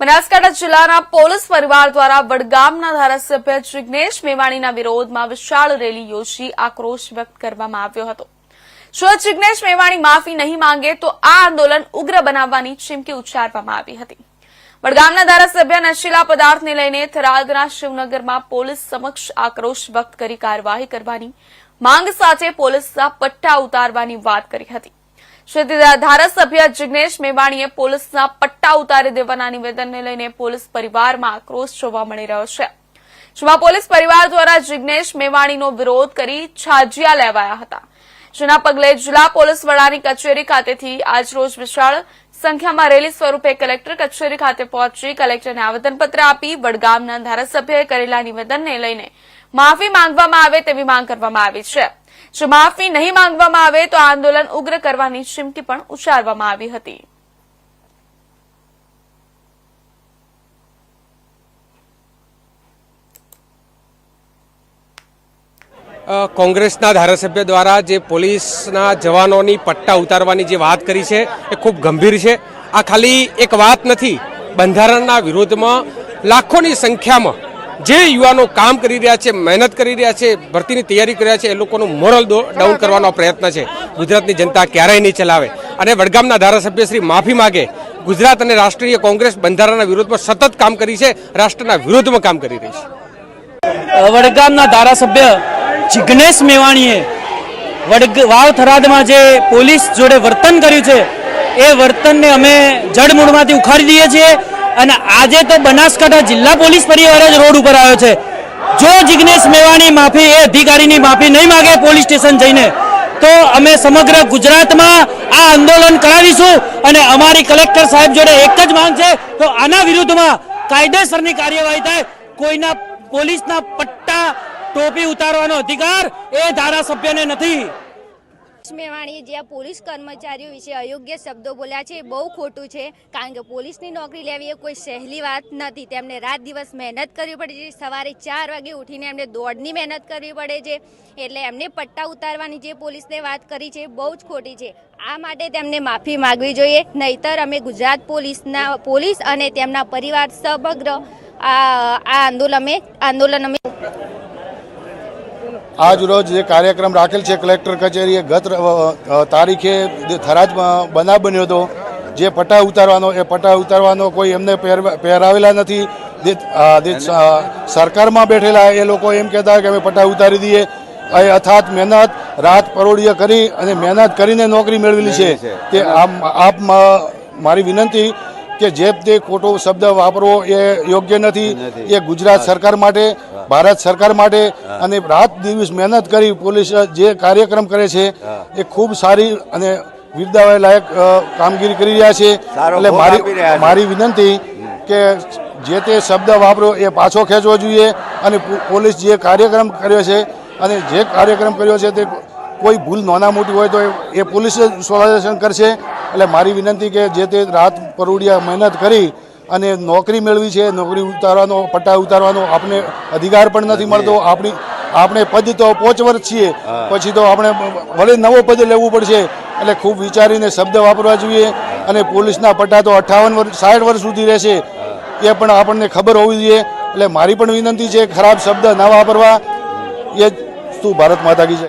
બનાસકાંઠા જિલ્લાના પોલીસ પરિવાર દ્વારા વડગામના ધારાસભ્ય જિગ્નેશ મેવાણીના વિરોધમાં વિશાળ રેલી યોજી આક્રોશ વ્યક્ત કરવામાં આવ્યો હતો. જો જિગ્નેશ મેવાણી માફી નહીં માંગે તો આ આંદોલન ઉગ્ર બનાવવાની ચીમકી ઉચ્ચારવામાં આવી હતી. વડગામના ધારાસભ્ય નશીલા પદાર્થને લઈને થરાદના શિવનગરમાં પોલીસ સમક્ષ આક્રોશ વ્યક્ત કરી કાર્યવાહી કરવાની માંગ સાથે પોલીસના પટ્ટા ઉતારવાની વાત કરી હતી. શ્રી ધારાસભ્ય જિગ્નેશ મેવાણીએ પોલીસના પટ્ટા ઉતારી દેવાના નિવેદનને લઈને પોલીસ પરિવારમાં આક્રોશ જોવા મળી રહ્યો છે. જેમાં પોલીસ પરિવાર દ્વારા જિગ્નેશ મેવાણીનો વિરોધ કરી છાજિયા લેવાયા હતા. જેના પગલે જિલ્લા પોલીસ વડાની કચેરી ખાતેથી આજરોજ વિશાળ સંખ્યામાં રેલી સ્વરૂપે કલેક્ટર કચેરી ખાતે પહોંચી કલેક્ટરને આવેદનપત્ર આપી વડગામના ધારાસભ્યએ કરેલા નિવેદનને લઈને માફી માંગવામાં આવે તેવી માંગ કરવામાં આવી છે. જો માફી નહીં માંગવામાં આવે તો આંદોલન ઉગ્ર કરવાની ચીમકી પણ ઉચ્ચારવામાં આવી હતી. કોંગ્રેસના ધારાસભ્ય દ્વારા જે પોલીસના જવાનોની પટ્ટા ઉતારવાની જે વાત કરી છે એ ખૂબ ગંભીર છે. આ ખાલી એક વાત નથી. બંધારણના વિરોધમાં લાખોની સંખ્યામાં જે યુવાનો કામ કરી રહ્યા છે, મહેનત કરી રહ્યા છે, ભરતીની તૈયારી કરી રહ્યા છે, એ લોકોનું મોરલ ડાઉન કરવાનો પ્રયત્ન છે. ગુજરાતની જનતા ક્યારેય નહીં ચલાવે. અને વડગામના ધારાસભ્ય શ્રી માફી માગે, ગુજરાત અને રાષ્ટ્રીય કોંગ્રેસ બંધારણના વિરોધમાં સતત કામ કરી છે, રાષ્ટ્રના વિરોધમાં કામ કરી રહી છે. વડગામના ધારાસભ્ય જિગ્નેશ મેવાણીએ વડગ વાવ થરાદમાં જે પોલીસ જોડે વર્તન કર્યું છે, એ વર્તનને અમે જડમૂળમાંથી ઉખાડી દઈએ છીએ. અને આજે તો બનાસકાંઠા જિલ્લા પોલીસ પરિવાર જ રોડ ઉપર આવ્યો છે. જો જિગ્નેશ મેવાણી માફી, એ અધિકારીની માફી નહીં માગે પોલીસ સ્ટેશન જઈને, તો અમે સમગ્ર ગુજરાતમાં આ આંદોલન કરાવીશું અને અમારી કલેક્ટર સાહેબ જોડે એક જ માંગ છે તો આના વિરુદ્ધમાં કાયદેસરની કાર્યવાહી થાય. કોઈના પોલીસના પટ્ટા ટોપી ઉતારવાનો અધિકાર એ ધારાસભ્યને નથી. મેવાણીએ જે પોલીસ કર્મચારીઓ વિશે અયોગ્ય શબ્દો બોલ્યા છે એ બહુ ખોટું છે. કારણ કે પોલીસની નોકરી લેવી એ કોઈ સહેલી વાત નથી. તેમને રાત દિવસ મહેનત કરવી પડે છે. સવારે ચાર વાગે ઉઠીને એમને દોડની મહેનત કરવી પડે છે. એટલે એમને પટ્ટા ઉતારવાની જે પોલીસને વાત કરી છે બહુ જ ખોટી છે. આ માટે તેમને માફી માગવી જોઈએ. નહીતર અમે ગુજરાત પોલીસના પોલીસ અને તેમના પરિવાર સમગ્ર આ આંદોલન અમે આંદોલન અમે આજ રોજ જે કાર્યક્રમ રાખેલ છે કલેક્ટર કચેરીએ ગત તારીખે થરાજ બનાવ બન્યો હતો જે પટ્ટા ઉતારવાનો એ પટ્ટા ઉતારવાનો કોઈ એમને પહેરવા- પહેરાવેલા નથી. સરકારમાં બેઠેલા એ લોકો એમ કહેતા કે અમે પટ્ટા ઉતારી દઈએ. એ અથાત મહેનત રાત પરોડીએ કરી અને મહેનત કરીને નોકરી મેળવેલી છે. તે આપ મારી વિનંતી કે જે તે ખોટો શબ્દ વાપરવો એ યોગ્ય નથી. એ ગુજરાત સરકાર માટે ભારત સરકાર માટે અને રાત દિવસ મહેનત કરી પોલીસ જે કાર્યક્રમ કરે છે એ ખૂબ સારી અને વિરદાવાય લાયક કામગીરી કરી રહ્યા છે. એટલે મારી. મારી વિનંતી કે જે તે શબ્દ વાપરો એ પાછો ખેંચવો જોઈએ અને પોલીસ જે કાર્યક્રમ કર્યો છે અને જે કાર્યક્રમ કર્યો છે તે કોઈ ભૂલ નાના મોટી હોય તો એ- પોલીસ સોલ્યુશન કરશે. એટલે મારી વિનંતી કે જે તે રાત પરોડિયા મહેનત કરી અને નોકરી મેળવી છે નોકરી ઉતારવાનો પટ્ટા ઉતારવાનો આપણે અધિકાર પણ નથી મળતો. આપણી આપણે પદ તો પોચવર છીએ. પછી તો આપણે વળી નવો પદ લેવું પડશે. એટલે ખૂબ વિચારીને શબ્દ વાપરવા જોઈએ અને પોલીસના પટ્ટા તો અઠ્ઠાવન વર્ષ સાઠ વર્ષ સુધી રહેશે. એ પણ આપણને ખબર હોવી જોઈએ. એટલે મારી પણ વિનંતી છે ખરાબ શબ્દ ન વાપરવા. એ જ શું ભારત માતા કી જય.